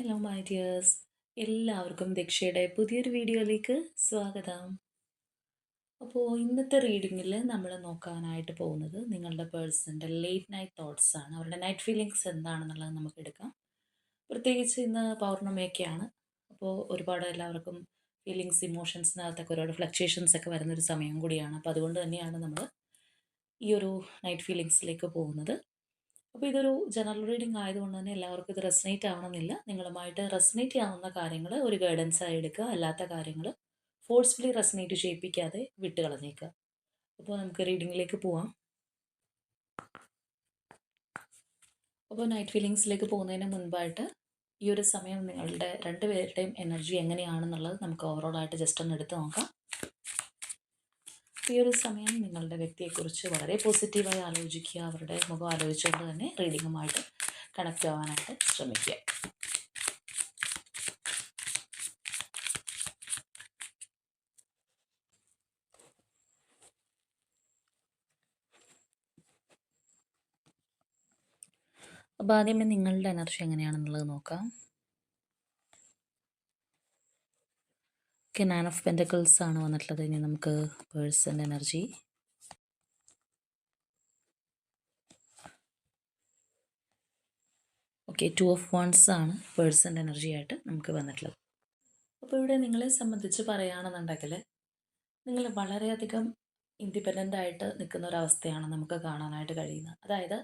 Hello my dears എല്ലാവർക്കും ദക്ഷയുടെ പുതിയൊരു വീഡിയോയിലേക്ക് സ്വാഗതം. അപ്പോൾ ഇന്നത്തെ റീഡിങ്ങിൽ നമ്മൾ നോക്കാനായിട്ട് പോകുന്നത് നിങ്ങളുടെ പേഴ്സന്റെ ലേറ്റ് നൈറ്റ് തോട്ട്സ് ആണ്. അവരുടെ നൈറ്റ് ഫീലിങ്സ് എന്താണെന്നുള്ളത് നമുക്ക് എടുക്കാം. പ്രത്യേകിച്ച് ഇന്ന് പൗർണമിയൊക്കെയാണ്. അപ്പോൾ ഒരുപാട് എല്ലാവർക്കും ഫീലിങ്സ് ഇമോഷൻസിനകത്തൊക്കെ ഒരുപാട് ഫ്ലക്ച്വേഷൻസ് ഒക്കെ വരുന്നൊരു സമയം കൂടിയാണ്. അപ്പോൾ അതുകൊണ്ട് തന്നെയാണ് നമ്മൾ ഈ ഒരു നൈറ്റ് ഫീലിങ്സിലേക്ക് പോകുന്നത്. അപ്പോൾ ഇതൊരു ജനറൽ റീഡിംഗ് ആയതുകൊണ്ട് തന്നെ എല്ലാവർക്കും ഇത് റെസനേറ്റ് ആവണമെന്നില്ല. നിങ്ങളുമായിട്ട് റെസനേറ്റ് ആവുന്ന കാര്യങ്ങൾ ഒരു ഗൈഡൻസ് ആയി എടുക്കുക. അല്ലാത്ത കാര്യങ്ങൾ ഫോഴ്സ്ഫുള്ളി റെസനേറ്റ് ചെയ്യിപ്പിക്കാതെ വിട്ട് കളഞ്ഞേക്കുക അപ്പോൾ നമുക്ക് റീഡിങ്ങിലേക്ക് പോവാം. അപ്പോൾ നൈറ്റ് ഫീലിങ്സിലേക്ക് പോകുന്നതിന് മുൻപായിട്ട് ഈ ഒരു സമയം നിങ്ങളുടെ രണ്ട് പേരുടെയും എനർജി എങ്ങനെയാണെന്നുള്ളത് നമുക്ക് ഓവറോൾ ആയിട്ട് ജസ്റ്റ് ഒന്ന് എടുത്ത് നോക്കാം. ഈ ഒരു സമയം നിങ്ങളുടെ വ്യക്തിയെക്കുറിച്ച് വളരെ പോസിറ്റീവായി ആലോചിക്കുക അവരുടെ മുഖം ആലോചിച്ചുകൊണ്ട് തന്നെ റീഡിങ്ങുമായിട്ട് കണക്റ്റ് ആവാനായിട്ട് ശ്രമിക്കുക. അപ്പോൾ ആദ്യമേ നിങ്ങളുടെ എനർജി എങ്ങനെയാണെന്നുള്ളത് നോക്കാം. ഓക്കെ നയൻ ഓഫ് പെന്റക്കിൾസ് ആണ് വന്നിട്ടുള്ളത്. ഇനി നമുക്ക് person energy okay two of wands ആണ് പേഴ്സൺ എനർജി ആയിട്ട് നമുക്ക് വന്നിട്ടുള്ളത്. അപ്പോൾ ഇവിടെ നിങ്ങളെ സംബന്ധിച്ച് പറയുകയാണെന്നുണ്ടെങ്കിൽ നിങ്ങൾ വളരെയധികം ഇൻഡിപെൻഡന്റ് ആയിട്ട് നിൽക്കുന്ന ഒരവസ്ഥയാണ് നമുക്ക് കാണാനായിട്ട് കഴിയുന്നത്. അതായത്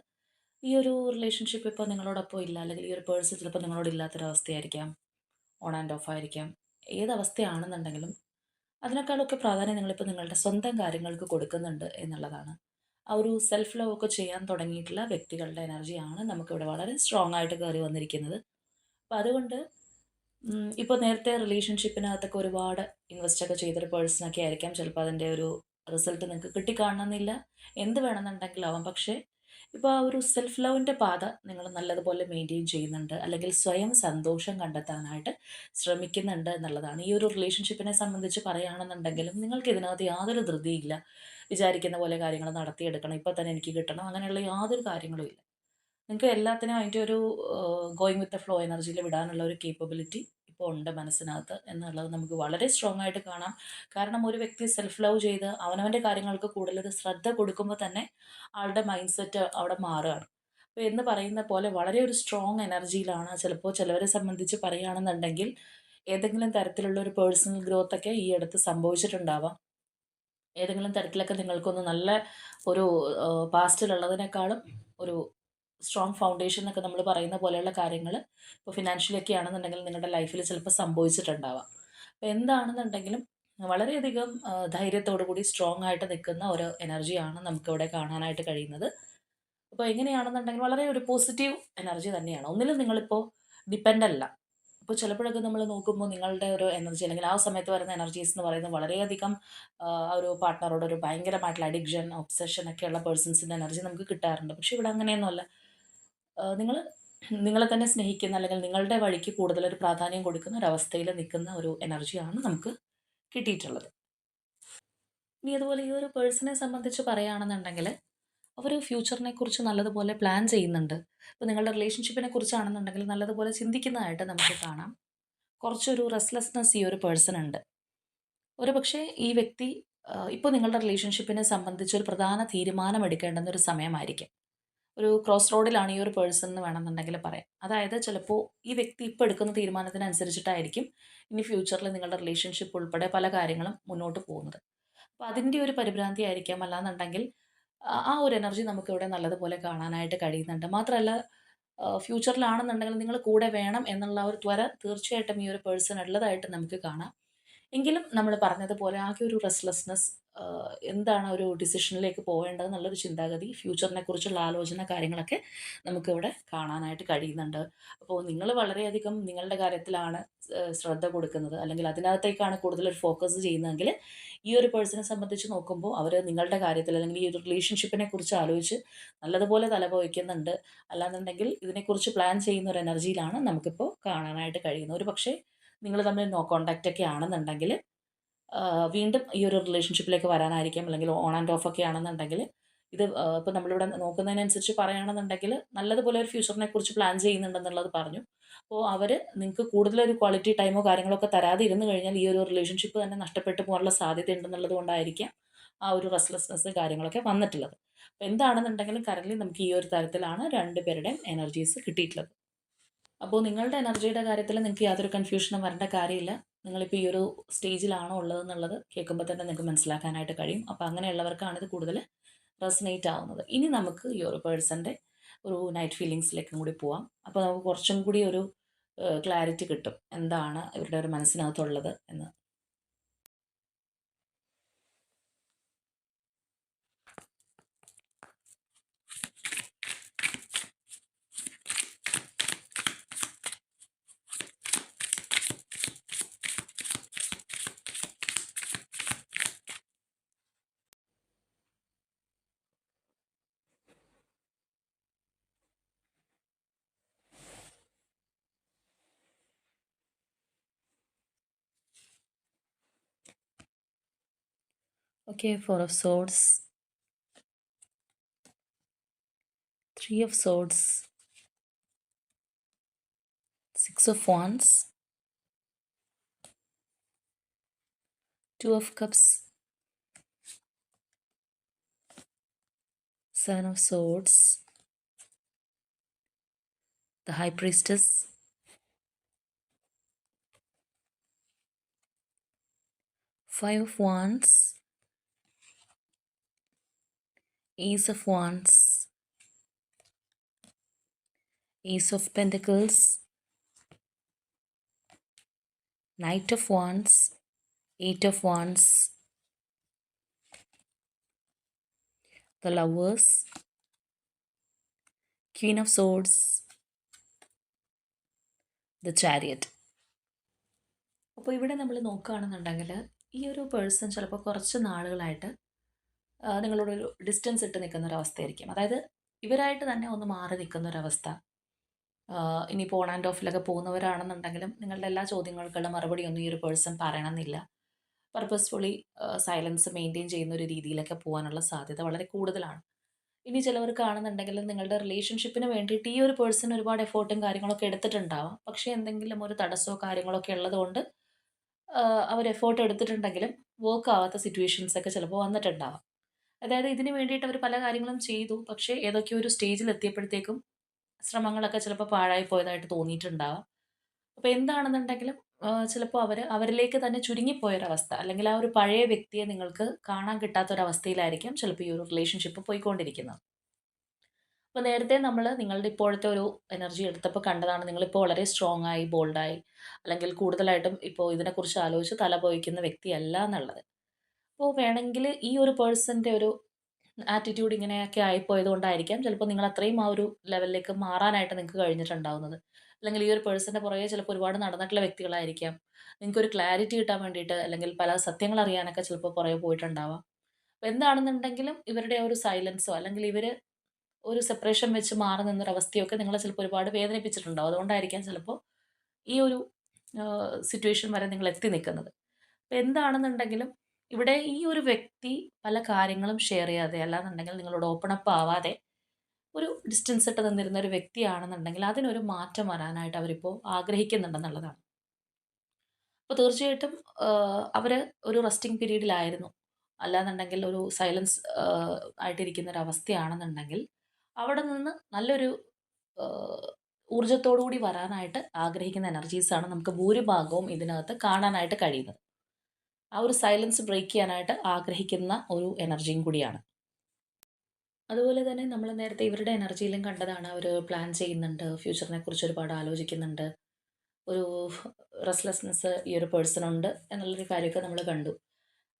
ഈ ഒരു റിലേഷൻഷിപ്പ് ഇപ്പോൾ നിങ്ങളോടൊപ്പം ഇല്ല അല്ലെങ്കിൽ ഈ ഒരു പേഴ്സൺ ചിലപ്പോൾ നിങ്ങളോട് ഇല്ലാത്തൊരവസ്ഥയായിരിക്കാം. ഓൺ ആൻഡ് ഓഫ് ആയിരിക്കാം. ഏതവസ്ഥയാണെന്നുണ്ടെങ്കിലും അതിനേക്കാളൊക്കെ പ്രാധാന്യം നിങ്ങളിപ്പോൾ നിങ്ങളുടെ സ്വന്തം കാര്യങ്ങൾക്ക് കൊടുക്കുന്നുണ്ട് എന്നുള്ളതാണ്. ആ ഒരു സെൽഫ് ലവ് ഒക്കെ ചെയ്യാൻ തുടങ്ങിയിട്ടുള്ള വ്യക്തികളുടെ എനർജിയാണ് നമുക്കിവിടെ വളരെ സ്ട്രോങ് ആയിട്ട് കയറി വന്നിരിക്കുന്നത്. അപ്പോൾ അതുകൊണ്ട് ഇപ്പോൾ നേരത്തെ റിലേഷൻഷിപ്പിനകത്തൊക്കെ ഒരുപാട് ഇൻവെസ്റ്റ് ഒക്കെ ചെയ്തൊരു പേഴ്സണൊക്കെ ആയിരിക്കാം. ചിലപ്പോൾ അതിന്റെ ഒരു റിസൾട്ട് നിങ്ങൾക്ക് കിട്ടിക്കാണണമെന്നില്ല എന്ത് വേണമെന്നുണ്ടെങ്കിലാവാം പക്ഷേ ഇപ്പോൾ ആ ഒരു സെൽഫ് ലവിന്റെ പാത നിങ്ങൾ നല്ലതുപോലെ മെയിന്റെയിൻ ചെയ്യുന്നുണ്ട്. അല്ലെങ്കിൽ സ്വയം സന്തോഷം കണ്ടെത്താനായിട്ട് ശ്രമിക്കുന്നുണ്ട് എന്നുള്ളതാണ്. ഈ ഒരു റിലേഷൻഷിപ്പിനെ സംബന്ധിച്ച് പറയുകയാണെന്നുണ്ടെങ്കിലും നിങ്ങൾക്ക് ഇതിനകത്ത് യാതൊരു ധൃതിയില്ല. വിചാരിക്കുന്ന പോലെ കാര്യങ്ങൾ നടത്തിയെടുക്കണം. ഇപ്പോൾ തന്നെ എനിക്ക് കിട്ടണം. അങ്ങനെയുള്ള യാതൊരു കാര്യങ്ങളും ഇല്ല. നിങ്ങൾക്ക് എല്ലാത്തിനും അതിന്റെ ഒരു ഗോയിങ് വിത്ത് ദ ഫ്ലോ എനർജിയിൽ വിടാനുള്ള ഒരു കേപ്പബിലിറ്റി ഇപ്പോൾ ഉണ്ട് മനസ്സിനകത്ത് എന്നുള്ളത് നമുക്ക് വളരെ സ്ട്രോങ് ആയിട്ട് കാണാം. കാരണം ഒരു വ്യക്തി സെൽഫ് ലവ് ചെയ്ത് അവനവന്റെ കാര്യങ്ങൾക്ക് കൂടുതൽ ശ്രദ്ധ കൊടുക്കുമ്പോൾ തന്നെ ആളുടെ മൈൻഡ് സെറ്റ് അവിടെ മാറുകയാണ്. അപ്പോൾ എന്ന് പറയുന്ന പോലെ വളരെ ഒരു സ്ട്രോങ് എനർജിയിലാണ് ചിലപ്പോൾ ചിലവരെ സംബന്ധിച്ച് പറയുകയാണെന്നുണ്ടെങ്കിൽ ഏതെങ്കിലും തരത്തിലുള്ള ഒരു പേഴ്സണൽ ഗ്രോത്ത് ഒക്കെ ഈ അടുത്ത് സംഭവിച്ചിട്ടുണ്ടാവാം. ഏതെങ്കിലും തരത്തിലൊക്കെ നിങ്ങൾക്കൊന്ന് നല്ല ഒരു പാസ്റ്റിലുള്ളതിനേക്കാളും ഒരു സ്ട്രോങ് ഫൗണ്ടേഷൻ എന്നൊക്കെ നമ്മൾ പറയുന്ന പോലെയുള്ള കാര്യങ്ങൾ ഇപ്പോൾ ഫിനാൻഷ്യലൊക്കെ ആണെന്നുണ്ടെങ്കിൽ നിങ്ങളുടെ ലൈഫിൽ ചിലപ്പോൾ സംഭവിച്ചിട്ടുണ്ടാവാം. അപ്പോൾ എന്താണെന്നുണ്ടെങ്കിലും വളരെയധികം ധൈര്യത്തോടു കൂടി സ്ട്രോങ് ആയിട്ട് നിൽക്കുന്ന ഒരു എനർജിയാണ് നമുക്കിവിടെ കാണാനായിട്ട് കഴിയുന്നത്. അപ്പോൾ എങ്ങനെയാണെന്നുണ്ടെങ്കിൽ വളരെ ഒരു പോസിറ്റീവ് എനർജി തന്നെയാണ്. ഒന്നിലും നിങ്ങളിപ്പോൾ ഡിപ്പെൻഡ് അല്ല. ഇപ്പോൾ ചിലപ്പോഴൊക്കെ നമ്മൾ നോക്കുമ്പോൾ നിങ്ങളുടെ ഒരു എനർജി അല്ലെങ്കിൽ ആ സമയത്ത് വരുന്ന എനർജീസ് എന്ന് പറയുന്നത് വളരെയധികം ഒരു പാർട്ട്ണറോട് ഒരു ഭയങ്കരമായിട്ടുള്ള അഡിക്ഷൻ ഒബ്സഷൻ ഒക്കെയുള്ള പേഴ്സൺസിന്റെ എനർജി നമുക്ക് കിട്ടാറുണ്ട്. പക്ഷേ ഇവിടെ അങ്ങനെയൊന്നുമല്ല. നിങ്ങൾ നിങ്ങളെ തന്നെ സ്നേഹിക്കുന്ന അല്ലെങ്കിൽ നിങ്ങളുടെ വഴിക്ക് കൂടുതൽ ഒരു പ്രാധാന്യം കൊടുക്കുന്ന ഒരു അവസ്ഥയിൽ നിൽക്കുന്ന ഒരു എനർജിയാണ് നമുക്ക് കിട്ടിയിട്ടുള്ളത്. ഇനി അതുപോലെ ഈ ഒരു പേഴ്സണെ സംബന്ധിച്ച് പറയുകയാണെന്നുണ്ടെങ്കിൽ അവർ ഫ്യൂച്ചറിനെ കുറിച്ച് നല്ലതുപോലെ പ്ലാൻ ചെയ്യുന്നുണ്ട്. ഇപ്പോൾ നിങ്ങളുടെ റിലേഷൻഷിപ്പിനെ കുറിച്ചാണെന്നുണ്ടെങ്കിൽ നല്ലതുപോലെ ചിന്തിക്കുന്നതായിട്ട് നമുക്ക് കാണാം. കുറച്ചൊരു റെസ്ലെസ്നെസ് ഈ ഒരു പേഴ്സൺ ഉണ്ട്. ഒരു പക്ഷേ ഈ വ്യക്തി ഇപ്പോൾ നിങ്ങളുടെ റിലേഷൻഷിപ്പിനെ സംബന്ധിച്ച് ഒരു പ്രധാന തീരുമാനം എടുക്കേണ്ടുന്ന ഒരു സമയമായിരിക്കും. ഒരു ക്രോസ് റോഡിലാണ് ഈ ഒരു പേഴ്സൺ എന്ന് വേണമെന്നുണ്ടെങ്കിൽ പറയാം. അതായത് ചിലപ്പോൾ ഈ വ്യക്തി ഇപ്പോൾ എടുക്കുന്ന തീരുമാനത്തിനനുസരിച്ചിട്ടായിരിക്കും ഇനി ഫ്യൂച്ചറിൽ നിങ്ങളുടെ റിലേഷൻഷിപ്പ് ഉൾപ്പെടെ പല കാര്യങ്ങളും മുന്നോട്ട് പോകുന്നത്. അപ്പോൾ അതിന്റെ ഒരു പരിഭ്രാന്തി ആയിരിക്കാം. അല്ലാന്നുണ്ടെങ്കിൽ ആ ഒരു എനർജി നമുക്കിവിടെ നല്ലതുപോലെ കാണാനായിട്ട് കഴിയുന്നുണ്ട്. മാത്രമല്ല ഫ്യൂച്ചറിലാണെന്നുണ്ടെങ്കിൽ നിങ്ങൾ കൂടെ വേണം എന്നുള്ള ഒരു ത്വര തീർച്ചയായിട്ടും ഈ ഒരു പേഴ്സൺ ഉള്ളതായിട്ട് നമുക്ക് കാണാം. എങ്കിലും നമ്മൾ പറഞ്ഞതുപോലെ ആകെ ഒരു റെസ്ലെസ്നെസ് എന്താണ് ഒരു ഡിസിഷനിലേക്ക് പോകേണ്ടത് എന്നുള്ളൊരു ചിന്താഗതി ഫ്യൂച്ചറിനെ കുറിച്ചുള്ള ആലോചന കാര്യങ്ങളൊക്കെ നമുക്കിവിടെ കാണാനായിട്ട് കഴിയുന്നുണ്ട്. അപ്പോൾ നിങ്ങൾ വളരെയധികം നിങ്ങളുടെ കാര്യത്തിലാണ് ശ്രദ്ധ കൊടുക്കുന്നത്. അല്ലെങ്കിൽ അതിനകത്തേക്കാണ് കൂടുതൽ ഫോക്കസ് ചെയ്യുന്നതെങ്കിൽ ഈ ഒരു പേഴ്സണെ സംബന്ധിച്ച് നോക്കുമ്പോൾ അവർ നിങ്ങളുടെ കാര്യത്തിൽ അല്ലെങ്കിൽ ഈ ഒരു റിലേഷൻഷിപ്പിനെ കുറിച്ച് ആലോചിച്ച് നല്ലതുപോലെ തലപോയിക്കുന്നുണ്ട് അല്ലാന്നുണ്ടെങ്കിൽ ഇതിനെക്കുറിച്ച് പ്ലാൻ ചെയ്യുന്ന ഒരു എനർജിയിലാണ് നമുക്കിപ്പോൾ കാണാനായിട്ട് കഴിയുന്നത്. ഒരു പക്ഷേ നിങ്ങൾ തമ്മിൽ നോ കോണ്ടാക്റ്റ് ഒക്കെ ആണെന്നുണ്ടെങ്കിൽ വീണ്ടും ഈ ഒരു റിലേഷൻഷിപ്പിലേക്ക് വരാനായിരിക്കാം. അല്ലെങ്കിൽ ഓൺ ആൻഡ് ഓഫ് ഒക്കെ ആണെന്നുണ്ടെങ്കിൽ ഇത് ഇപ്പോൾ നമ്മളിവിടെ നോക്കുന്നതിനനുസരിച്ച് പറയുകയാണെന്നുണ്ടെങ്കിൽ നല്ലതുപോലെ ഒരു ഫ്യൂച്ചറിനെ കുറിച്ച് പ്ലാൻ ചെയ്യുന്നുണ്ടെന്നുള്ളത് പറഞ്ഞു. അപ്പോൾ അവർ നിങ്ങൾക്ക് കൂടുതലൊരു ക്വാളിറ്റി ടൈമോ കാര്യങ്ങളൊക്കെ തരാതെ ഇരുന്ന് കഴിഞ്ഞാൽ ഈ ഒരു റിലേഷൻഷിപ്പ് തന്നെ നഷ്ടപ്പെട്ടു പോകാനുള്ള സാധ്യത ഉണ്ടെന്നുള്ളത് കൊണ്ടായിരിക്കാം ആ ഒരു റെസ്ലെസ്നെസ് കാര്യങ്ങളൊക്കെ വന്നിട്ടുള്ളത്. അപ്പോൾ എന്താണെന്നുണ്ടെങ്കിലും കറൻലി നമുക്ക് ഈ ഒരു തരത്തിലാണ് രണ്ട് പേരുടെയും എനർജീസ് കിട്ടിയിട്ടുള്ളത്. അപ്പോൾ നിങ്ങളുടെ എനർജിയുടെ കാര്യത്തിൽ നിങ്ങൾക്ക് യാതൊരു കൺഫ്യൂഷനും വരേണ്ട കാര്യമില്ല. നിങ്ങളിപ്പോൾ ഈ ഒരു സ്റ്റേജിലാണോ ഉള്ളതെന്നുള്ളത് കേൾക്കുമ്പോൾ തന്നെ നിങ്ങൾക്ക് മനസ്സിലാക്കാനായിട്ട് കഴിയും. അപ്പോൾ അങ്ങനെയുള്ളവർക്കാണ് ഇത് കൂടുതൽ റെസനേറ്റ് ആവുന്നത്. ഇനി നമുക്ക് ഈ ഒരു പേഴ്സന്റെ ഒരു നൈറ്റ് ഫീലിങ്സിലേക്കും കൂടി പോവാം. അപ്പോൾ നമുക്ക് കുറച്ചും കൂടി ഒരു ക്ലാരിറ്റി കിട്ടും. എന്താണ് ഇവരുടെ ഒരു മനസ്സിനകത്തുള്ളത് എന്ന്. Okay, Four of Swords, Three of Swords, Six of Wands, Two of Cups, Seven of Swords, the High Priestess, Five of Wands, Ace of Wands, Ace of Pentacles, Knight of Wands, Eight of Wands, the Lovers, Queen of Swords, the Chariot. അപ്പോൾ ഇവിടെ നമ്മൾ നോക്കുകയാണെന്നുണ്ടെങ്കിൽ ഈ ഒരു person ചിലപ്പോൾ കുറച്ച് നാളുകളായിട്ട് നിങ്ങളോടൊരു ഡിസ്റ്റൻസ് ഇട്ട് നിൽക്കുന്ന ഒരു അവസ്ഥയായിരിക്കും അതായത് ഇവരായിട്ട് തന്നെ ഒന്ന് മാറി നിൽക്കുന്ന ഒരവസ്ഥ ഇനിയിപ്പോൾ ഓൺ ആൻഡ് ഓഫിലൊക്കെ പോകുന്നവരാണെന്നുണ്ടെങ്കിലും നിങ്ങളുടെ എല്ലാ ചോദ്യങ്ങൾക്കുള്ള മറുപടി ഒന്നും ഈ ഒരു പേഴ്സൺ പറയണമെന്നില്ല. പർപ്പസ്ഫുള്ളി സൈലൻസ് മെയിന്റെയിൻ ചെയ്യുന്ന ഒരു രീതിയിലൊക്കെ പോകാനുള്ള സാധ്യത വളരെ കൂടുതലാണ്. ഇനി ചിലവർ കാണുന്നുണ്ടെങ്കിലും നിങ്ങളുടെ റിലേഷൻഷിപ്പിന് വേണ്ടിയിട്ട് ഈ ഒരു പേഴ്സൺ ഒരുപാട് എഫേർട്ടും കാര്യങ്ങളൊക്കെ എടുത്തിട്ടുണ്ടാവാം. പക്ഷേ എന്തെങ്കിലും ഒരു തടസ്സമോ കാര്യങ്ങളൊക്കെ ഉള്ളതുകൊണ്ട് അവർ എഫേർട്ട് എടുത്തിട്ടുണ്ടെങ്കിലും വർക്ക് ആവാത്ത സിറ്റുവേഷൻസൊക്കെ ചിലപ്പോൾ വന്നിട്ടുണ്ടാവാം. അതായത് ഇതിന് വേണ്ടിയിട്ട് അവർ പല കാര്യങ്ങളും ചെയ്തു. പക്ഷേ ഏതൊക്കെയോ ഒരു സ്റ്റേജിൽ എത്തിയപ്പോഴത്തേക്കും ശ്രമങ്ങളൊക്കെ ചിലപ്പോൾ പാഴായി പോയതായിട്ട് തോന്നിയിട്ടുണ്ടാവാം. അപ്പോൾ എന്താണെന്നുണ്ടെങ്കിലും ചിലപ്പോൾ അവർ അവരിലേക്ക് തന്നെ ചുരുങ്ങിപ്പോയൊരവസ്ഥ. അല്ലെങ്കിൽ ആ ഒരു പഴയ വ്യക്തിയെ നിങ്ങൾക്ക് കാണാൻ കിട്ടാത്തൊരവസ്ഥയിലായിരിക്കും ചിലപ്പോൾ ഈ ഒരു റിലേഷൻഷിപ്പ് പോയിക്കൊണ്ടിരിക്കുന്നത്. അപ്പോൾ നേരത്തെ നമ്മൾ നിങ്ങളുടെ ഇപ്പോഴത്തെ ഒരു എനർജി എടുത്തപ്പോൾ കണ്ടതാണ് നിങ്ങളിപ്പോൾ വളരെ സ്ട്രോങ് ആയി ബോൾഡായി അല്ലെങ്കിൽ കൂടുതലായിട്ടും ഇപ്പോൾ ഇതിനെക്കുറിച്ച് ആലോചിച്ച് തല പോയിക്കുന്ന വ്യക്തിയല്ല എന്നുള്ളത്. അപ്പോൾ വേണമെങ്കിൽ ഈ ഒരു പേഴ്സന്റെ ഒരു ആറ്റിറ്റ്യൂഡ് ഇങ്ങനെയൊക്കെ ആയിപ്പോയത് കൊണ്ടായിരിക്കാം ചിലപ്പോൾ നിങ്ങൾ അത്രയും ആ ഒരു ലെവലിലേക്ക് മാറാനായിട്ട് നിങ്ങൾക്ക് കഴിഞ്ഞിട്ടുണ്ടാവുന്നത്. അല്ലെങ്കിൽ ഈ ഒരു പേഴ്സന്റെ പുറകെ ചിലപ്പോൾ ഒരുപാട് നടന്നിട്ടുള്ള വ്യക്തികളായിരിക്കാം. നിങ്ങൾക്ക് ഒരു ക്ലാരിറ്റി കിട്ടാൻ വേണ്ടിയിട്ട് അല്ലെങ്കിൽ പല സത്യങ്ങൾ അറിയാനൊക്കെ ചിലപ്പോൾ പുറകെ പോയിട്ടുണ്ടാവാം. അപ്പോൾ എന്താണെന്നുണ്ടെങ്കിലും ഇവരുടെ ഒരു സൈലൻസോ അല്ലെങ്കിൽ ഇവർ ഒരു സെപ്പറേഷൻ വെച്ച് മാറി നിന്നൊരവസ്ഥയൊക്കെ നിങ്ങളെ ചിലപ്പോൾ ഒരുപാട് വേദനിപ്പിച്ചിട്ടുണ്ടാവും. അതുകൊണ്ടായിരിക്കാം ചിലപ്പോൾ ഈ ഒരു സിറ്റുവേഷൻ വരെ നിങ്ങൾ എത്തി നിൽക്കുന്നത്. അപ്പോൾ എന്താണെന്നുണ്ടെങ്കിലും ഇവിടെ ഈ ഒരു വ്യക്തി പല കാര്യങ്ങളും ഷെയർ ചെയ്യാതെ അല്ലാന്നുണ്ടെങ്കിൽ നിങ്ങളോട് ഓപ്പൺ അപ്പ് ആവാതെ ഒരു ഡിസ്റ്റൻസ് ഇട്ട് തന്നിരുന്ന ഒരു വ്യക്തിയാണെന്നുണ്ടെങ്കിൽ അതിനൊരു മാറ്റം വരാനായിട്ട് അവരിപ്പോൾ ആഗ്രഹിക്കുന്നുണ്ടെന്നുള്ളതാണ്. അപ്പോൾ തീർച്ചയായിട്ടും അവർ ഒരു റെസ്റ്റിംഗ് പീരീഡിലായിരുന്നു അല്ലാന്നുണ്ടെങ്കിൽ ഒരു സൈലൻസ് ആയിട്ടിരിക്കുന്ന ഒരു അവസ്ഥയാണെന്നുണ്ടെങ്കിൽ അവിടെ നിന്ന് നല്ലൊരു ഊർജത്തോടു കൂടി വരാനായിട്ട് ആഗ്രഹിക്കുന്ന എനർജീസാണ് നമുക്ക് ഭൂരിഭാഗവും ഇതിനകത്ത് കാണാനായിട്ട് കഴിയുന്നത്. ആ ഒരു സൈലൻസ് ബ്രേക്ക് ചെയ്യാനായിട്ട് ആഗ്രഹിക്കുന്ന ഒരു എനർജിയും കൂടിയാണ്. അതുപോലെ തന്നെ നമ്മൾ നേരത്തെ ഇവരുടെ എനർജിയിലും കണ്ടതാണ് അവർ പ്ലാൻ ചെയ്യുന്നുണ്ട് ഫ്യൂച്ചറിനെ കുറിച്ച് ഒരുപാട് ആലോചിക്കുന്നുണ്ട് ഒരു റെസ്ലെസ്നെസ് ഈ ഒരു പേഴ്സണുണ്ട് എന്നുള്ളൊരു കാര്യമൊക്കെ നമ്മൾ കണ്ടു.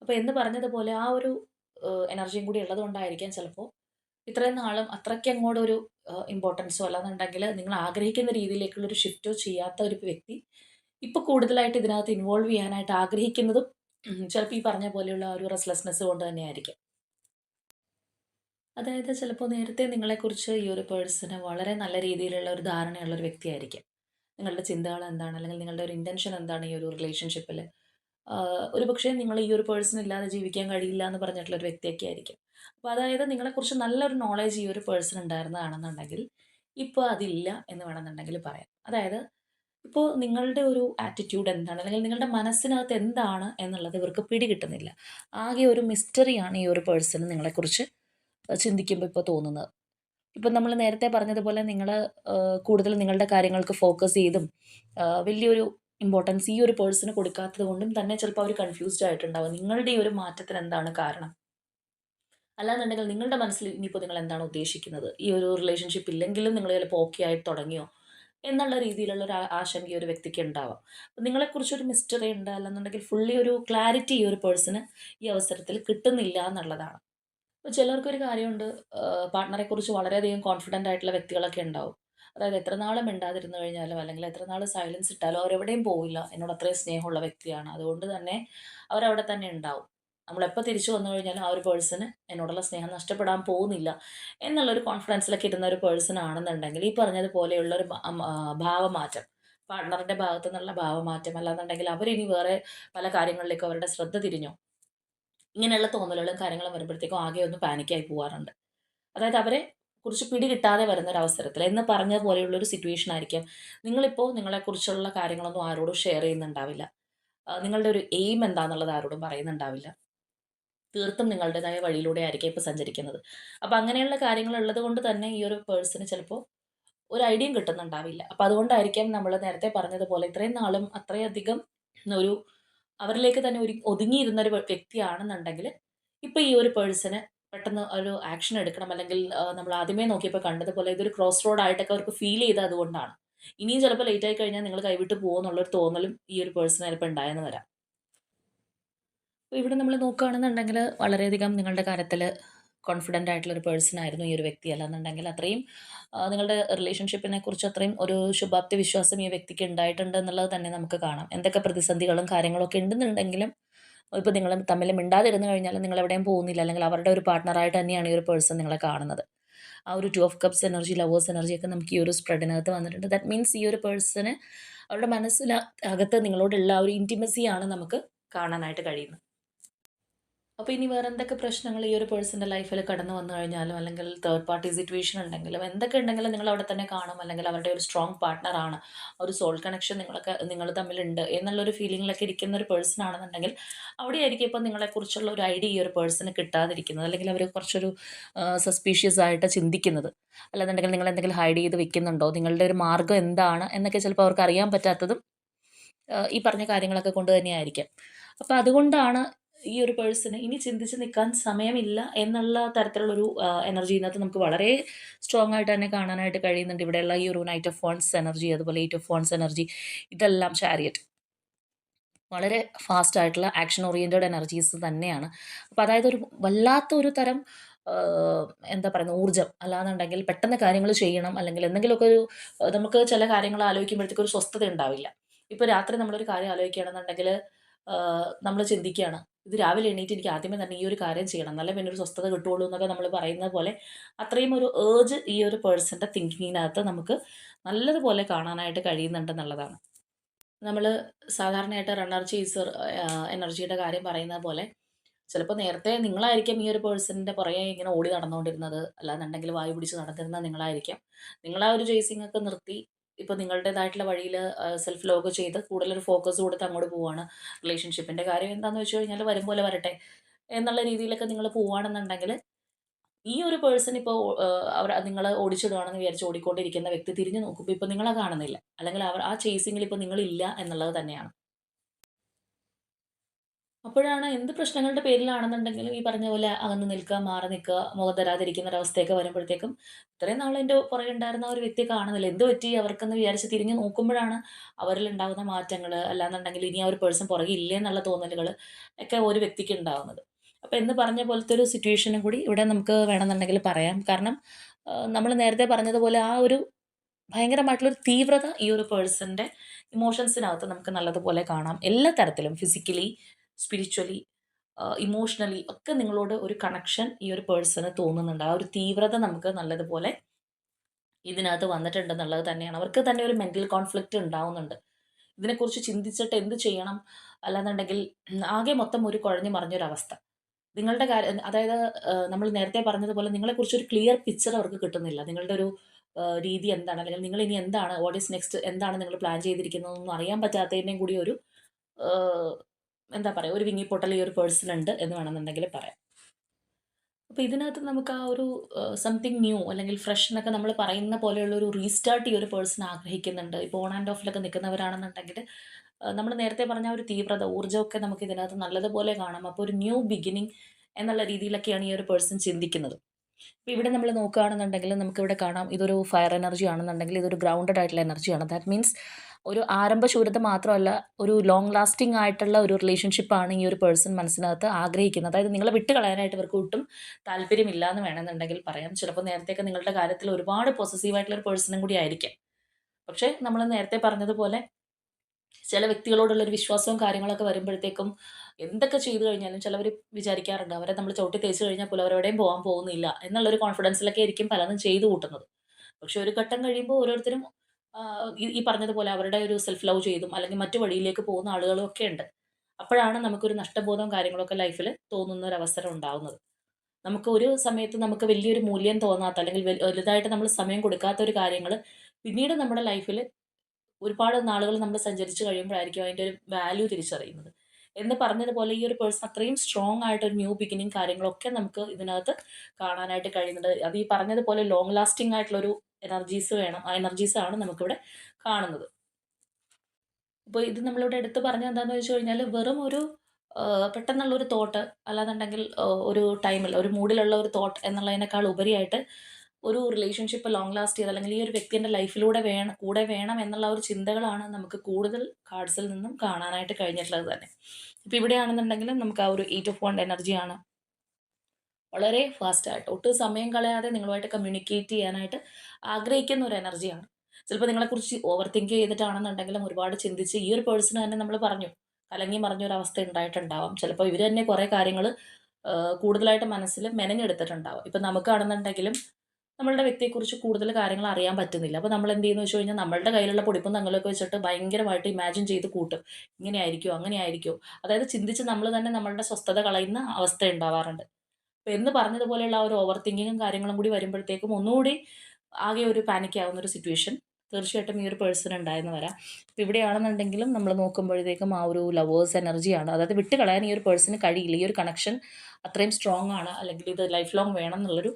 അപ്പോൾ എന്ന് പറഞ്ഞതുപോലെ ആ ഒരു എനർജിയും കൂടി ഉള്ളതുകൊണ്ടായിരിക്കാം ചിലപ്പോൾ ഇത്രയും നാളും അത്രയ്ക്ക് അങ്ങോട്ട് ഒരു ഇമ്പോർട്ടൻസോ അല്ലാന്നുണ്ടെങ്കിൽ നിങ്ങൾ ആഗ്രഹിക്കുന്ന രീതിയിലേക്കുള്ള ഒരു ഷിഫ്റ്റോ ചെയ്യാത്ത ഒരു വ്യക്തി ഇപ്പോൾ കൂടുതലായിട്ട് ഇതിനകത്ത് ഇൻവോൾവ് ചെയ്യാനായിട്ട് ആഗ്രഹിക്കുന്നതും ചിലപ്പോൾ ഈ പറഞ്ഞ പോലെയുള്ള ഒരു റെസ്ലെസ്നെസ് കൊണ്ട് തന്നെയായിരിക്കും. അതായത് ചിലപ്പോൾ നേരത്തെ നിങ്ങളെക്കുറിച്ച് ഈ ഒരു പേഴ്സണ് വളരെ നല്ല രീതിയിലുള്ള ഒരു ധാരണയുള്ള ഒരു വ്യക്തിയായിരിക്കും. നിങ്ങളുടെ ചിന്തകൾ എന്താണ്? അല്ലെങ്കിൽ നിങ്ങളുടെ ഒരു ഇന്റൻഷൻ എന്താണ് ഈ ഒരു റിലേഷൻഷിപ്പിൽ ഒരു പക്ഷേ നിങ്ങൾ ഈ ഒരു പേഴ്സൺ ഇല്ലാതെ ജീവിക്കാൻ കഴിയില്ല എന്ന് പറഞ്ഞിട്ടുള്ള ഒരു വ്യക്തിയൊക്കെ ആയിരിക്കും അപ്പോൾ അതായത് നിങ്ങളെക്കുറിച്ച് നല്ലൊരു നോളേജ് ഈ ഒരു പേഴ്സൺ ഉണ്ടായിരുന്നതാണെന്നുണ്ടെങ്കിൽ ഇപ്പോൾ അതില്ല എന്ന് വേണമെന്നുണ്ടെങ്കിൽ പറയാം. അതായത് ഇപ്പോൾ നിങ്ങളുടെ ഒരു ആറ്റിറ്റ്യൂഡ് എന്താണ്? അല്ലെങ്കിൽ നിങ്ങളുടെ മനസ്സിനകത്ത് എന്താണ് എന്നുള്ളത് ഇവർക്ക് പിടികിട്ടുന്നില്ല. ആകെ ഒരു മിസ്റ്ററിയാണ് ഈ ഒരു പേഴ്സൺ നിങ്ങളെക്കുറിച്ച് ചിന്തിക്കുമ്പോൾ ഇപ്പോൾ തോന്നുന്നത്. ഇപ്പം നമ്മൾ നേരത്തെ പറഞ്ഞതുപോലെ നിങ്ങൾ കൂടുതൽ നിങ്ങളുടെ കാര്യങ്ങൾക്ക് ഫോക്കസ് ചെയ്തും വലിയൊരു ഇമ്പോർട്ടൻസ് ഈ ഒരു പേഴ്സണ് കൊടുക്കാത്തത് കൊണ്ടും തന്നെ ചിലപ്പോൾ അവർ കൺഫ്യൂസ്ഡ് ആയിട്ടുണ്ടാവും. നിങ്ങളുടെ ഈ ഒരു മാറ്റത്തിന് എന്താണ് കാരണം? അല്ലാന്നുണ്ടെങ്കിൽ നിങ്ങളുടെ മനസ്സിൽ ഇനിയിപ്പോൾ നിങ്ങൾ എന്താണ് ഉദ്ദേശിക്കുന്നത്? ഈ ഒരു റിലേഷൻഷിപ്പ് ഇല്ലെങ്കിലും നിങ്ങൾ ചിലപ്പോൾ ഓക്കെ ആയിട്ട് തുടങ്ങിയോ? എന്നുള്ള രീതിയിലുള്ള ഒരു ആശങ്ക ഒരു വ്യക്തിക്ക് ഉണ്ടാവാം. അപ്പം നിങ്ങളെക്കുറിച്ചൊരു മിസ്റ്ററി ഉണ്ട് അല്ലെന്നുണ്ടെങ്കിൽ ഫുള്ളി ഒരു ക്ലാരിറ്റി ഈ ഒരു പേഴ്സണ് ഈ അവസരത്തിൽ കിട്ടുന്നില്ല എന്നുള്ളതാണ്. അപ്പോൾ ചിലർക്കൊരു കാര്യമുണ്ട് പാർട്ട്ണറെ കുറിച്ച് വളരെയധികം കോൺഫിഡന്റ് ആയിട്ടുള്ള വ്യക്തികളൊക്കെ ഉണ്ടാവും. അതായത് എത്ര നാളും മിണ്ടാതിരുന്നു കഴിഞ്ഞാലും അല്ലെങ്കിൽ എത്ര നാൾ സൈലൻസ് ഇട്ടാലും അവരെവിടെയും പോവില്ല. എന്നോട് അത്രയും സ്നേഹമുള്ള വ്യക്തിയാണ്. അതുകൊണ്ട് തന്നെ അവരവിടെ തന്നെ ഉണ്ടാവും. നമ്മളെപ്പോൾ തിരിച്ചു വന്നു കഴിഞ്ഞാലും ആ ഒരു പേഴ്സണ് എന്നോടുള്ള സ്നേഹം നഷ്ടപ്പെടാൻ പോകുന്നില്ല എന്നുള്ളൊരു കോൺഫിഡൻസിലൊക്കെ ഇരുന്ന ഒരു പേഴ്സൺ ആണെന്നുണ്ടെങ്കിൽ ഈ പറഞ്ഞതുപോലെയുള്ള ഒരു ഭാവമാറ്റം പാർട്ട്ണറിന്റെ ഭാഗത്തു നിന്നുള്ള ഭാവമാറ്റം അല്ലാന്നുണ്ടെങ്കിൽ അവരിനി വേറെ പല കാര്യങ്ങളിലേക്കും അവരുടെ ശ്രദ്ധ തിരിഞ്ഞു ഇങ്ങനെയുള്ള തോന്നലുകളും കാര്യങ്ങളും വരുമ്പോഴത്തേക്കും ആകെ ഒന്ന് പാനിക്കായി പോകാറുണ്ട് അതായത് അവരെ കുറിച്ച് പിടി കിട്ടാതെ വരുന്ന ഒരു അവസരത്തിൽ എന്ന് പറഞ്ഞ പോലെയുള്ള ഒരു സിറ്റുവേഷൻ ആയിരിക്കാം. നിങ്ങളിപ്പോൾ നിങ്ങളെക്കുറിച്ചുള്ള കാര്യങ്ങളൊന്നും ആരോടും ഷെയർ ചെയ്യുന്നുണ്ടാവില്ല. നിങ്ങളുടെ ഒരു എയിം എന്താണെന്നുള്ളത് ആരോടും പറയുന്നുണ്ടാവില്ല. തീർത്തും നിങ്ങളുടേതായ വഴിയിലൂടെ ആയിരിക്കും ഇപ്പോൾ സഞ്ചരിക്കുന്നത്. അപ്പോൾ അങ്ങനെയുള്ള കാര്യങ്ങൾ ഉള്ളത് കൊണ്ട് തന്നെ ഈ ഒരു പേഴ്സണ് ചിലപ്പോൾ ഒരു ഐഡിയയും കിട്ടുന്നുണ്ടാവില്ല. അപ്പം അതുകൊണ്ടായിരിക്കാം നമ്മൾ നേരത്തെ പറഞ്ഞതുപോലെ ഇത്രയും നാളും അത്രയധികം ഒരു അവരിലേക്ക് തന്നെ ഒരു ഒതുങ്ങിയിരുന്ന ഒരു വ്യക്തിയാണെന്നുണ്ടെങ്കിൽ ഇപ്പം ഈ ഒരു പേഴ്സണ് പെട്ടെന്ന് ഒരു ആക്ഷൻ എടുക്കണം അല്ലെങ്കിൽ നമ്മൾ ആദ്യമേ നോക്കിയപ്പോൾ കണ്ടതുപോലെ ഇതൊരു ക്രോസ് റോഡ് ആയിട്ടൊക്കെ അവർക്ക് ഫീൽ ചെയ്ത അതുകൊണ്ടാണ്. ഇനിയും ചിലപ്പോൾ ലേറ്റ് ആയി കഴിഞ്ഞാൽ നിങ്ങൾ കൈവിട്ട് പോകുമെന്നുള്ളൊരു തോന്നലും ഈ ഒരു പേഴ്സൺ ചിലപ്പോൾ ഉണ്ടായെന്ന് വരാം. അപ്പോൾ ഇവിടെ നമ്മൾ നോക്കുകയാണെന്നുണ്ടെങ്കിൽ വളരെയധികം നിങ്ങളുടെ കാര്യത്തിൽ കോൺഫിഡന്റ് ആയിട്ടുള്ള ഒരു പേഴ്സൺ ആയിരുന്നു ഈ ഒരു വ്യക്തി. അല്ലാന്നുണ്ടെങ്കിൽ അത്രയും നിങ്ങളുടെ റിലേഷൻഷിപ്പിനെ കുറിച്ച് അത്രയും ഒരു ശുഭാപ്തി വിശ്വാസം ഈ വ്യക്തിക്ക് ഉണ്ടായിട്ടുണ്ട് എന്നുള്ളത് തന്നെ നമുക്ക് കാണാം. എന്തൊക്കെ പ്രതിസന്ധികളും കാര്യങ്ങളൊക്കെ ഉണ്ടെന്നുണ്ടെങ്കിലും ഇപ്പോൾ നിങ്ങൾ തമ്മിൽ മിണ്ടാതിരുന്നു കഴിഞ്ഞാൽ നിങ്ങൾ എവിടെയും പോകുന്നില്ല. അല്ലെങ്കിൽ അവരുടെ ഒരു പാർട്ട്ണറായിട്ട് തന്നെയാണ് ഈ ഒരു പേഴ്സൺ നിങ്ങളെ കാണുന്നത്. ആ ഒരു two of cups energy lovers energy ഒക്കെ നമുക്ക് ഈ ഒരു സ്പ്രെഡിനകത്ത് വന്നിട്ടുണ്ട്. ദാറ്റ് മീൻസ് ഈ ഒരു പേഴ്സണ് അവരുടെ മനസ്സിനകത്ത് നിങ്ങളോടുള്ള ആ ഒരു ഇന്റിമസിയാണ് നമുക്ക് കാണാനായിട്ട് കഴിയുന്നത്. അപ്പോൾ ഇനി വേറെ എന്തൊക്കെ പ്രശ്നങ്ങൾ ഈ ഒരു പേഴ്സന്റെ ലൈഫിൽ കടന്നു വന്നു കഴിഞ്ഞാലും അല്ലെങ്കിൽ തേർഡ് പാർട്ടി സിറ്റുവേഷൻ ഉണ്ടെങ്കിലും എന്തൊക്കെ ഉണ്ടെങ്കിലും നിങ്ങൾ അവിടെ തന്നെ കാണും അല്ലെങ്കിൽ അവരുടെ ഒരു സ്ട്രോങ് പാർട്ട്ണറാണ് ഒരു സോൾ കണക്ഷൻ നിങ്ങളൊക്കെ നിങ്ങൾ തമ്മിലുണ്ട് എന്നുള്ളൊരു ഫീലിങ്ങിലൊക്കെ ഇരിക്കുന്ന ഒരു പേഴ്സൺ ആണെന്നുണ്ടെങ്കിൽ അവിടെയായിരിക്കും ഇപ്പോൾ നിങ്ങളെക്കുറിച്ചുള്ള ഒരു ഐഡിയ ഈ ഒരു പേഴ്സണ് കിട്ടാതിരിക്കുന്നത് അല്ലെങ്കിൽ അവർ കുറച്ചൊരു സസ്പീഷ്യസ് ആയിട്ട് ചിന്തിക്കുന്നത്. അല്ലാന്നുണ്ടെങ്കിൽ നിങ്ങൾ എന്തെങ്കിലും ഹൈഡ് ചെയ്ത് വെക്കുന്നുണ്ടോ? നിങ്ങളുടെ ഒരു മാർഗം എന്താണ്? എന്നൊക്കെ ചിലപ്പോൾ അവർക്ക് അറിയാൻ പറ്റാത്തതും ഈ പറഞ്ഞ കാര്യങ്ങളൊക്കെ കൊണ്ട് തന്നെയായിരിക്കാം. അപ്പോൾ അതുകൊണ്ടാണ് ഈ ഒരു പേഴ്സണ് ഇനി ചിന്തിച്ച് നിൽക്കാൻ സമയമില്ല എന്നുള്ള തരത്തിലുള്ളൊരു എനർജി ഇതിനകത്ത് നമുക്ക് വളരെ സ്ട്രോങ് ആയിട്ട് തന്നെ കാണാനായിട്ട് കഴിയുന്നുണ്ട്. ഇവിടെയുള്ള ഈ ഒരു നൈറ്റ് ഓഫ് ഫോൺസ് എനർജി അതുപോലെ എയ്റ്റ് ഓഫ് ഫോൺസ് എനർജി ഇതെല്ലാം ചാരിയറ്റ് വളരെ ഫാസ്റ്റ് ആയിട്ടുള്ള ആക്ഷൻ ഓറിയന്റഡ് എനർജീസ് തന്നെയാണ്. അപ്പോൾ അതായത് ഒരു വല്ലാത്ത ഒരു തരം എന്താ പറയുന്നത് ഊർജം. അല്ലാന്നുണ്ടെങ്കിൽ പെട്ടെന്ന് കാര്യങ്ങൾ ചെയ്യണം. അല്ലെങ്കിൽ എന്തെങ്കിലുമൊക്കെ ഒരു നമുക്ക് ചില കാര്യങ്ങൾ ആലോചിക്കുമ്പോഴത്തേക്കൊരു സ്വസ്ഥത ഉണ്ടാവില്ല. ഇപ്പോൾ രാത്രി നമ്മളൊരു കാര്യം ആലോചിക്കുകയാണെന്നുണ്ടെങ്കിൽ നമ്മൾ ചിന്തിക്കുകയാണ് ഇത് രാവിലെ എണീറ്റ് എനിക്ക് ആദ്യമേ തന്നെ ഈ ഒരു കാര്യം ചെയ്യണം. എന്നാലേ പിന്നെ ഒരു സ്വസ്ഥത കിട്ടുള്ളൂ എന്നൊക്കെ നമ്മൾ പറയുന്ന പോലെ അത്രയും ഒരു ഏജ് ഈ ഒരു പേഴ്സന്റെ തിങ്കിങ്ങിനകത്ത് നമുക്ക് നല്ലതുപോലെ കാണാനായിട്ട് കഴിയുന്നുണ്ടെന്നുള്ളതാണ് നമ്മൾ സാധാരണയായിട്ട് റണ്ണർ ചേസർ എനർജിയുടെ കാര്യം പറയുന്ന പോലെ ചിലപ്പോൾ നേരത്തെ നിങ്ങളായിരിക്കും ഈ ഒരു പേഴ്സണിന്റെ പുറകെ ഇങ്ങനെ ഓടി നടന്നുകൊണ്ടിരുന്നത്. അല്ലാന്നുണ്ടെങ്കിൽ വായു പിടിച്ച് നടന്നിരുന്നത് നിങ്ങളായിരിക്കാം. നിങ്ങൾ ആ ഒരു ചേസിങ് ഒക്കെ നിർത്തി ഇപ്പോൾ നിങ്ങളുടേതായിട്ടുള്ള വഴിയിൽ സെൽഫ് ലോഗ് ചെയ്ത് ഒരു ഫോക്കസ് കൊടുത്ത് അങ്ങോട്ട് പോവാണ് റിലേഷൻഷിപ്പിന്റെ കാര്യം എന്താണെന്ന് വെച്ച് കഴിഞ്ഞാൽ വരും പോലെ വരട്ടെ എന്നുള്ള രീതിയിലൊക്കെ നിങ്ങൾ പോവുകയാണെന്നുണ്ടെങ്കിൽ ഈ ഒരു പേഴ്സൺ ഇപ്പോൾ അവർ നിങ്ങൾ ഓടിച്ചിടുകയാണെന്ന് വിചാരിച്ച് ഓടിക്കൊണ്ടിരിക്കുന്ന വ്യക്തി തിരിഞ്ഞു നോക്കുമ്പോൾ ഇപ്പോൾ നിങ്ങളെ കാണുന്നില്ല. അല്ലെങ്കിൽ അവർ ആ ചേസിങ്ങിൽ ഇപ്പോൾ നിങ്ങളില്ല എന്നുള്ളത് തന്നെയാണ്. അപ്പോഴാണ് എന്ത് പ്രശ്നങ്ങളുടെ പേരിലാണെന്നുണ്ടെങ്കിലും ഈ പറഞ്ഞ പോലെ അകന്ന് നിൽക്കുക മാറി നിൽക്കുക മുഖം തരാതിരിക്കുന്ന ഒരവസ്ഥയൊക്കെ വരുമ്പോഴത്തേക്കും ഇത്രയും നാൾ എന്റെ പുറകെ ഉണ്ടായിരുന്ന ഒരു വ്യക്തി കാണുന്നില്ല. എന്ത് പറ്റി? അവർക്കെന്ന് വിചാരിച്ച് തിരിഞ്ഞ് നോക്കുമ്പോഴാണ് അവരിൽ ഉണ്ടാകുന്ന മാറ്റങ്ങൾ. അല്ലാന്നുണ്ടെങ്കിൽ ഇനി ആ ഒരു പേഴ്സൺ പുറകെ ഇല്ലേ എന്നുള്ള തോന്നലുകൾ ഒക്കെ ഒരു വ്യക്തിക്ക് ഉണ്ടാകുന്നത് അപ്പോൾ എന്ന് പറഞ്ഞ പോലത്തെ ഒരു സിറ്റുവേഷനും കൂടി ഇവിടെ നമുക്ക് വേണമെന്നുണ്ടെങ്കിൽ പറയാം. കാരണം നമ്മൾ നേരത്തെ പറഞ്ഞതുപോലെ ആ ഒരു ഭയങ്കരമായിട്ടുള്ളൊരു തീവ്രത ഈ ഒരു പേഴ്സന്റെ ഇമോഷൻസിനകത്ത് നമുക്ക് നല്ലതുപോലെ കാണാം. എല്ലാ തരത്തിലും ഫിസിക്കലി സ്പിരിച്വലി ഇമോഷണലി ഒക്കെ നിങ്ങളോട് ഒരു കണക്ഷൻ ഈ ഒരു പേഴ്സണ് തോന്നുന്നുണ്ട്. ആ ഒരു തീവ്രത നമുക്ക് നല്ലതുപോലെ ഇതിനകത്ത് വന്നിട്ടുണ്ടെന്നുള്ളത് തന്നെയാണ്. അവർക്ക് തന്നെ ഒരു മെന്റൽ കോൺഫ്ലിക്റ്റ് ഉണ്ടാവുന്നുണ്ട്. ഇതിനെക്കുറിച്ച് ചിന്തിച്ചിട്ട് എന്ത് ചെയ്യണം അല്ലാന്നുണ്ടെങ്കിൽ ആകെ മൊത്തം ഒരു കുഴഞ്ഞു മറിഞ്ഞൊരവസ്ഥ. നിങ്ങളുടെ കാര്യം അതായത് നമ്മൾ നേരത്തെ പറഞ്ഞതുപോലെ നിങ്ങളെക്കുറിച്ച് ഒരു ക്ലിയർ പിക്ചർ അവർക്ക് കിട്ടുന്നില്ല. നിങ്ങളുടെ ഒരു രീതി എന്താണ്? അല്ലെങ്കിൽ നിങ്ങൾ ഇനി എന്താണ്? വാട്ട് ഈസ് നെക്സ്റ്റ് എന്താണ് നിങ്ങൾ പ്ലാൻ ചെയ്തിരിക്കുന്നതെന്നൊന്നും അറിയാൻ പറ്റാത്തതിന്റെയും കൂടി ഒരു എന്താ പറയുക ഒരു വിങ്ങിപ്പൊട്ടൽ ഈ ഒരു പേഴ്സൺ ഉണ്ട് എന്ന് വേണമെന്നുണ്ടെങ്കിൽ പറയാം. അപ്പോൾ ഇതിനകത്ത് നമുക്ക് ആ ഒരു സംതിങ് ന്യൂ അല്ലെങ്കിൽ ഫ്രഷ് എന്നൊക്കെ നമ്മൾ പറയുന്ന പോലെയുള്ള ഒരു റീസ്റ്റാർട്ട് ഈ ഒരു പേഴ്സൺ ആഗ്രഹിക്കുന്നുണ്ട്. ഇപ്പോൾ ഓൺ ആൻഡ് ഓഫിലൊക്കെ നിൽക്കുന്നവരാണെന്നുണ്ടെങ്കിൽ നമ്മൾ നേരത്തെ പറഞ്ഞ ഒരു തീവ്രത ഊർജമൊക്കെ നമുക്ക് ഇതിനകത്ത് നല്ലതുപോലെ കാണാം. അപ്പോൾ ഒരു ന്യൂ ബിഗിനിങ് എന്നുള്ള രീതിയിലൊക്കെയാണ് ഈ ഒരു പേഴ്സൺ ചിന്തിക്കുന്നത്. ഇവിടെ നമ്മൾ നോക്കുകയാണെന്നുണ്ടെങ്കിൽ നമുക്കിവിടെ കാണാം. ഇതൊരു ഫയർ എനർജി ആണെന്നുണ്ടെങ്കിൽ ഇതൊരു ഗ്രൗണ്ടഡ് ആയിട്ടുള്ള എനർജിയാണ് ദാറ്റ് മീൻസ് ഒരു ആരംഭ ആരംഭശൂരത മാത്രമല്ല ഒരു ലോങ് ലാസ്റ്റിംഗ് ആയിട്ടുള്ള ഒരു റിലേഷൻഷിപ്പാണ് ഈ ഒരു പേഴ്സൺ മനസ്സിനകത്ത് ആഗ്രഹിക്കുന്നത്. അതായത് നിങ്ങളെ വിട്ട് കളയാനായിട്ട് ഇവർക്ക് ഒട്ടും താല്പര്യമില്ല എന്ന് വേണമെന്നുണ്ടെങ്കിൽ പറയാം. ചിലപ്പോൾ നേരത്തെയൊക്കെ നിങ്ങളുടെ കാര്യത്തിൽ ഒരുപാട് പോസസീവായിട്ടുള്ള ഒരു പേഴ്സണും കൂടി ആയിരിക്കാം. പക്ഷേ നമ്മൾ നേരത്തെ പറഞ്ഞതുപോലെ ചില വ്യക്തികളോടുള്ളൊരു വിശ്വാസവും കാര്യങ്ങളൊക്കെ വരുമ്പോഴത്തേക്കും എന്തൊക്കെ ചെയ്തു കഴിഞ്ഞാലും ചിലവർ വിചാരിക്കാറുണ്ട് അവരെ നമ്മൾ ചവിട്ടി തേച്ച് കഴിഞ്ഞാൽ പോലും അവരെവിടെയും പോകാൻ പോകുന്നില്ല എന്നുള്ളൊരു കോൺഫിഡൻസിലൊക്കെ ആയിരിക്കും പലതും ചെയ്തു കൂട്ടുന്നത്. പക്ഷെ ഒരു ഘട്ടം കഴിയുമ്പോൾ ഓരോരുത്തരും ഈ പറഞ്ഞതുപോലെ അവരുടെ ഒരു സെൽഫ് ലവ് ചെയ്തും അല്ലെങ്കിൽ മറ്റു വഴിയിലേക്ക് പോകുന്ന ആളുകളും ഒക്കെ ഉണ്ട്. അപ്പോഴാണ് നമുക്കൊരു നഷ്ടബോധം കാര്യങ്ങളൊക്കെ ലൈഫിൽ തോന്നുന്ന ഒരു അവസരം ഉണ്ടാകുന്നത് നമുക്ക് ഒരു സമയത്ത് നമുക്ക് വലിയൊരു മൂല്യം തോന്നാത്ത അല്ലെങ്കിൽ വലു- വലുതായിട്ട് നമ്മൾ സമയം കൊടുക്കാത്ത ഒരു കാര്യങ്ങൾ പിന്നീട് നമ്മുടെ ലൈഫിൽ ഒരുപാട് നാളുകൾ നമ്മൾ സഞ്ചരിച്ച് കഴിയുമ്പോഴായിരിക്കും അതിന്റെ ഒരു വാല്യൂ തിരിച്ചറിയുന്നത്. എന്ന് പറഞ്ഞതുപോലെ ഈ ഒരു പേഴ്സൺ അത്രയും സ്ട്രോങ് ആയിട്ട് ഒരു ന്യൂ ബിഗിനിങ് കാര്യങ്ങളൊക്കെ നമുക്ക് ഇതിനകത്ത് കാണാനായിട്ട് കഴിയുന്നുണ്ട്. അത് ഈ പറഞ്ഞതുപോലെ ലോങ് ലാസ്റ്റിംഗ് ആയിട്ടുള്ളൊരു എനർജീസ് വേണം. ആ എനർജീസ് ആണ് നമുക്കിവിടെ കാണുന്നത്. അപ്പോൾ ഇത് നമ്മളിവിടെ എടുത്ത് പറഞ്ഞത് എന്താണെന്ന് വെച്ച് കഴിഞ്ഞാൽ വെറും ഒരു പെട്ടെന്നുള്ള ഒരു തോട്ട് അല്ലാന്നുണ്ടെങ്കിൽ ഒരു ടൈമിൽ ഒരു മൂഡിലുള്ള ഒരു തോട്ട് എന്നുള്ളതിനേക്കാൾ ഉപരിയായിട്ട് ഒരു റിലേഷൻഷിപ്പ് ലോങ് ലാസ്റ്റ് ചെയ്ത് അല്ലെങ്കിൽ ഈ ഒരു വ്യക്തിന്റെ ലൈഫിലൂടെ വേണം കൂടെ വേണം എന്നുള്ള ഒരു ചിന്തകളാണ് നമുക്ക് കൂടുതൽ കാർഡ്സിൽ നിന്നും കാണാനായിട്ട് കഴിഞ്ഞിട്ടുള്ളത് തന്നെ. ഇപ്പോൾ ഇവിടെയാണെന്നുണ്ടെങ്കിൽ നമുക്ക് ആ ഒരു എയ്റ്റ് ഓഫ് വൺ എനർജിയാണ് വളരെ ഫാസ്റ്റായിട്ട് ഒട്ടും സമയം കളയാതെ നിങ്ങളുമായിട്ട് കമ്മ്യൂണിക്കേറ്റ് ചെയ്യാനായിട്ട് ആഗ്രഹിക്കുന്ന ഒരു എനർജിയാണ് ചിലപ്പോൾ നിങ്ങളെക്കുറിച്ച് ഓവർ തിങ്ക് ചെയ്തിട്ടാണെന്നുണ്ടെങ്കിലും ഒരുപാട് ചിന്തിച്ച് ഈ ഒരു പേഴ്സണ് തന്നെ നമ്മൾ പറഞ്ഞു കലങ്ങി മറിഞ്ഞൊരവസ്ഥ ഉണ്ടായിട്ടുണ്ടാവാം. ചിലപ്പോൾ ഇവർ തന്നെ കുറേ കാര്യങ്ങൾ കൂടുതലായിട്ട് മനസ്സിൽ മെനഞ്ഞെടുത്തിട്ടുണ്ടാവാം. ഇപ്പം നമുക്കാണെന്നുണ്ടെങ്കിലും നമ്മളുടെ വ്യക്തിയെക്കുറിച്ച് കൂടുതൽ കാര്യങ്ങൾ അറിയാൻ പറ്റുന്നില്ല. അപ്പോൾ നമ്മൾ എന്ത് ചെയ്യുന്നു വെച്ച് കഴിഞ്ഞാൽ നമ്മളുടെ കയ്യിലുള്ള പൊടിപ്പും തങ്ങളൊക്കെ വെച്ചിട്ട് ഭയങ്കരമായിട്ട് ഇമാജിൻ ചെയ്ത് കൂട്ടും. ഇങ്ങനെ അങ്ങനെയായിരിക്കോ? അതായത് ചിന്തിച്ച് നമ്മൾ തന്നെ നമ്മളുടെ സ്വസ്ഥത കളയുന്ന അവസ്ഥ ഉണ്ടാവാറുണ്ട്. അപ്പോൾ എന്ന് പറഞ്ഞതുപോലെയുള്ള ഒരു ഓവർ തിങ്കിങ്ങും കാര്യങ്ങളും കൂടി വരുമ്പോഴത്തേക്കും ഒന്നുകൂടി ആകെ ഒരു പാനിക് ആവുന്ന ഒരു സിറ്റുവേഷൻ തീർച്ചയായിട്ടും ഈ ഒരു പേഴ്സൺ ഉണ്ടായെന്ന് വരാം. അപ്പോൾ ഇവിടെയാണെന്നുണ്ടെങ്കിലും നമ്മൾ നോക്കുമ്പോഴത്തേക്കും ആ ഒരു ലവേഴ്സ് എനർജിയാണ് അതായത് വിട്ട് കളയാൻ ഈ ഒരു പേഴ്സണ് കഴിയില്ല. ഈ ഒരു കണക്ഷൻ അത്രയും സ്ട്രോങ് ആണ്. അല്ലെങ്കിൽ ഇത് ലൈഫ് ലോങ് വേണം എന്നുള്ളൊരു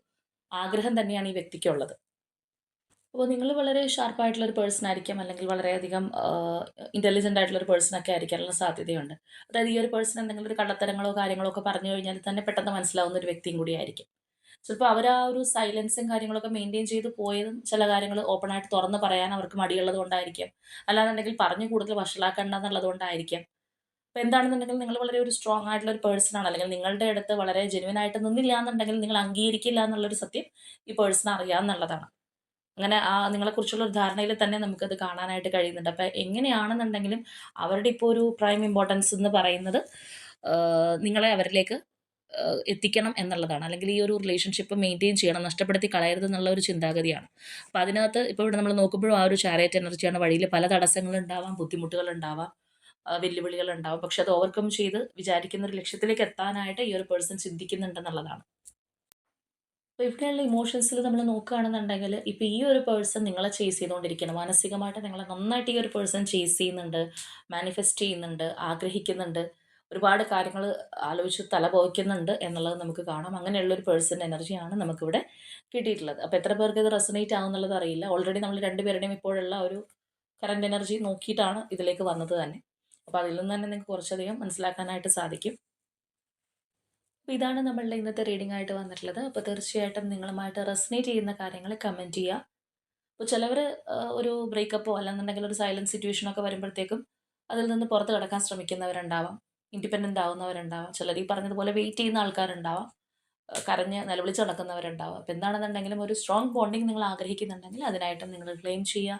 ആഗ്രഹം തന്നെയാണ് ഈ വ്യക്തിക്കുള്ളത്. അപ്പോൾ നിങ്ങൾ വളരെ ഷാർപ്പായിട്ടുള്ള ഒരു പേഴ്സൺ ആയിരിക്കാം അല്ലെങ്കിൽ വളരെയധികം ഇന്റലിജന്റ് ആയിട്ടുള്ള ഒരു പേഴ്സൺ ഒക്കെ ആയിരിക്കാനുള്ള സാധ്യതയുണ്ട്. അതായത് ഈ ഒരു പേഴ്സൺ എന്തെങ്കിലും ഒരു കള്ളത്തരങ്ങളോ കാര്യങ്ങളോ ഒക്കെ പറഞ്ഞു കഴിഞ്ഞാൽ തന്നെ പെട്ടെന്ന് മനസ്സിലാവുന്ന ഒരു വ്യക്തിയും കൂടി ആയിരിക്കും. ചിലപ്പോൾ അവർ ആ ഒരു സൈലൻസും കാര്യങ്ങളൊക്കെ മെയിന്റെയിൻ ചെയ്ത് പോയതും ചില കാര്യങ്ങൾ ഓപ്പണായിട്ട് തുറന്ന് പറയാൻ അവർക്ക് മടിയുള്ളത് കൊണ്ടായിരിക്കാം. അല്ലാന്നുണ്ടെങ്കിൽ പറഞ്ഞു കൂടുതൽ വഷളാക്കണ്ട എന്നുള്ളത് കൊണ്ടായിരിക്കാം. അപ്പോൾ എന്താണെന്നുണ്ടെങ്കിൽ നിങ്ങൾ വളരെ ഒരു സ്ട്രോങ് ആയിട്ടുള്ള ഒരു പേഴ്സൺ ആണ്. അല്ലെങ്കിൽ നിങ്ങളുടെ അടുത്ത് വളരെ ജെനുവൻ ആയിട്ട് നിന്നില്ല എന്നുണ്ടെങ്കിൽ നിങ്ങൾ അംഗീകരിക്കില്ല എന്നുള്ളൊരു സത്യം ഈ പേഴ്സൺ അറിയാമെന്നുള്ളതാണ് അങ്ങനെ ആ നിങ്ങളെക്കുറിച്ചുള്ള ഒരു ധാരണയിൽ തന്നെ നമുക്കത് കാണാനായിട്ട് കഴിയുന്നുണ്ട്. അപ്പോൾ എങ്ങനെയാണെന്നുണ്ടെങ്കിലും അവരുടെ ഇപ്പോൾ ഒരു പ്രൈം ഇമ്പോർട്ടൻസ് എന്ന് പറയുന്നത് നിങ്ങളെ അവരിലേക്ക് എത്തിക്കണം എന്നുള്ളതാണ്. അല്ലെങ്കിൽ ഈ ഒരു റിലേഷൻഷിപ്പ് മെയിന്റെയിൻ ചെയ്യണം നഷ്ടപ്പെടുത്തി കളയരുത് എന്നുള്ള ഒരു ചിന്താഗതിയാണ്. അപ്പോൾ അതിനകത്ത് ഇപ്പോൾ ഇവിടെ നമ്മൾ നോക്കുമ്പോഴും ആ ഒരു ചാരേറ്റ് എനർജിയാണ് വഴിയിൽ പല തടസ്സങ്ങളുണ്ടാവാം ബുദ്ധിമുട്ടുകളുണ്ടാവാം ആ, വെല്ലുവിളികളുണ്ടാവാം. പക്ഷെ അത് ഓവർകം ചെയ്ത് വിചാരിക്കുന്ന ഒരു ലക്ഷ്യത്തിലേക്ക് എത്താനായിട്ട് ഈ ഒരു പേഴ്സൺ ചിന്തിക്കുന്നുണ്ടെന്നുള്ളതാണ്. അപ്പോൾ ഇവിടെയുള്ള ഇമോഷൻസിൽ നമ്മൾ നോക്കുകയാണെന്നുണ്ടെങ്കിൽ ഇപ്പോൾ ഈ ഒരു പേഴ്സൺ നിങ്ങളെ ചേസ് ചെയ്തുകൊണ്ടിരിക്കണം മാനസികമായിട്ട് നിങ്ങളെ നന്നായിട്ട് ഈ ഒരു പേഴ്സൺ ചേസ് ചെയ്യുന്നുണ്ട് മാനിഫെസ്റ്റ് ചെയ്യുന്നുണ്ട് ആഗ്രഹിക്കുന്നുണ്ട് ഒരുപാട് കാര്യങ്ങൾ ആലോചിച്ച് തല പോയിക്കുന്നുണ്ട് എന്നുള്ളത് നമുക്ക് കാണാം. അങ്ങനെയുള്ള ഒരു പേഴ്സന്റെ എനർജിയാണ് നമുക്കിവിടെ കിട്ടിയിട്ടുള്ളത്. അപ്പോൾ എത്ര പേർക്ക് ഇത് റെസനേറ്റ് ആവുന്നുള്ളത് അറിയില്ല. ഓൾറെഡി നമ്മൾ രണ്ടുപേരുടെയും ഇപ്പോഴുള്ള ഒരു കറണ്ട് എനർജി നോക്കിയിട്ടാണ് ഇതിലേക്ക് വന്നത് തന്നെ. അപ്പോൾ അതിൽ നിന്ന് തന്നെ നിങ്ങൾക്ക് കുറച്ചധികം മനസ്സിലാക്കാനായിട്ട് സാധിക്കും. അപ്പോൾ ഇതാണ് നമ്മളുടെ ഇന്നത്തെ റീഡിംഗ് ആയിട്ട് വന്നിട്ടുള്ളത്. അപ്പോൾ തീർച്ചയായിട്ടും നിങ്ങളുമായിട്ട് റെസനേറ്റ് ചെയ്യുന്ന കാര്യങ്ങൾ കമന്റ് ചെയ്യുക. അപ്പോൾ ചിലവർ ഒരു ബ്രേക്കപ്പോ അല്ലെന്നുണ്ടെങ്കിൽ ഒരു സൈലന്റ് സിറ്റുവേഷനൊക്കെ വരുമ്പോഴത്തേക്കും അതിൽ നിന്ന് പുറത്ത് കിടക്കാൻ ശ്രമിക്കുന്നവരുണ്ടാവാം. ഇൻഡിപെൻഡന്റ് ആവുന്നവരുണ്ടാവാം. ചിലർ ഈ പറഞ്ഞതുപോലെ വെയിറ്റ് ചെയ്യുന്ന ആൾക്കാരുണ്ടാവാം. കരഞ്ഞ് നിലവിളിച്ച് നടക്കുന്നവരുണ്ടാവാം. അപ്പോൾ എന്താണെന്നുണ്ടെങ്കിലും ഒരു സ്ട്രോങ് ബോണ്ടിങ് നിങ്ങൾ ആഗ്രഹിക്കുന്നുണ്ടെങ്കിൽ അതിനായിട്ടും നിങ്ങൾ ക്ലെയിം ചെയ്യുക.